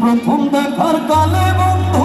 প্রথম দেখার কালে বন্ধু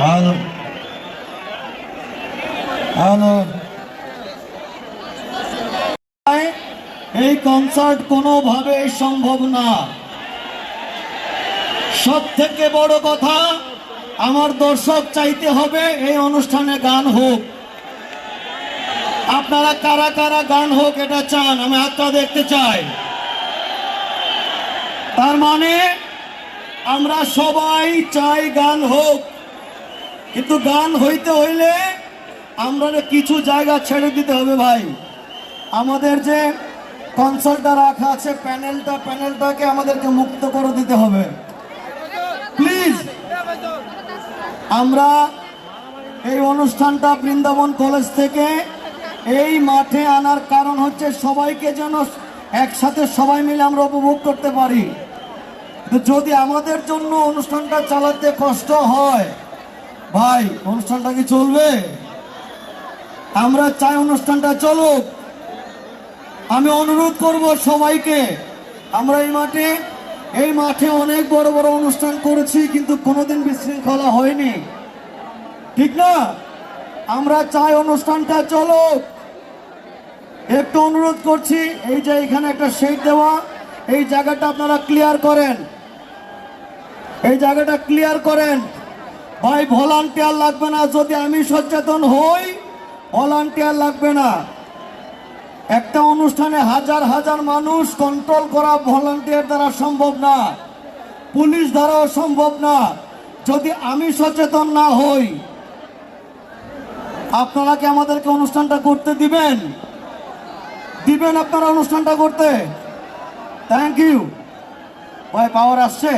হ্যালো হ্যালো এই কনসার্ট কোনোভাবে সম্ভব না। সব থেকে বড় কথা, আমার দর্শক চাইতে হবে এই অনুষ্ঠানে গান হোক। আপনারা কারা কারা গান হোক এটা চান, আমি হাতটা দেখতে চাই। তার মানে আমরা সবাই চাই গান হোক। কিন্তু গান হইতে হইলে আমরা কিছু জায়গা ছেড়ে দিতে হবে ভাই। আমাদের যে কনসার্টটা রাখা আছে প্যানেলটা প্যানেলটাকে আমাদেরকে মুক্ত করে দিতে হবে। প্লিজ আমরা এই অনুষ্ঠানটা বৃন্দাবন কলেজ থেকে এই মাঠে আনার কারণ হচ্ছে সবাইকে যেন একসাথে সবাই মিলে আমরা উপভোগ করতে পারি। যদি আমাদের জন্য অনুষ্ঠানটা চালাতে কষ্ট হয় ভাই, অনুষ্ঠানটা কি চলবে? আমরা চাই অনুষ্ঠানটা চলুক। আমি অনুরোধ করব সবাইকে, আমরা এই মাঠে এই মাঠে অনেক বড় বড় অনুষ্ঠান করেছি, কিন্তু কোনোদিন বিশৃঙ্খলা হয়নি। ঠিক না? আমরা চাই অনুষ্ঠানটা চলুক। একটু অনুরোধ করছি, এই যে এখানে একটা শেড দেওয়া, এই জায়গাটা আপনারা ক্লিয়ার করেন। এই জায়গাটা ক্লিয়ার করেন। ভাই ভলান্টিয়ার লাগবে না, যদি আমি সচেতন হই, ভলান্টিয়ার লাগবে না। একটা অনুষ্ঠানে হাজার হাজার মানুষ কন্ট্রোল করা ভলান্টিয়ার দ্বারা সম্ভব না, পুলিশ দ্বারাও সম্ভব না। যদি আমি সচেতন না হই, আপনারা কি আমাদেরকে অনুষ্ঠানটা করতে দিবেন? দিবেন আপনারা অনুষ্ঠানটা করতে? থ্যাংক ইউ ভাই পাওয়ার আসছে।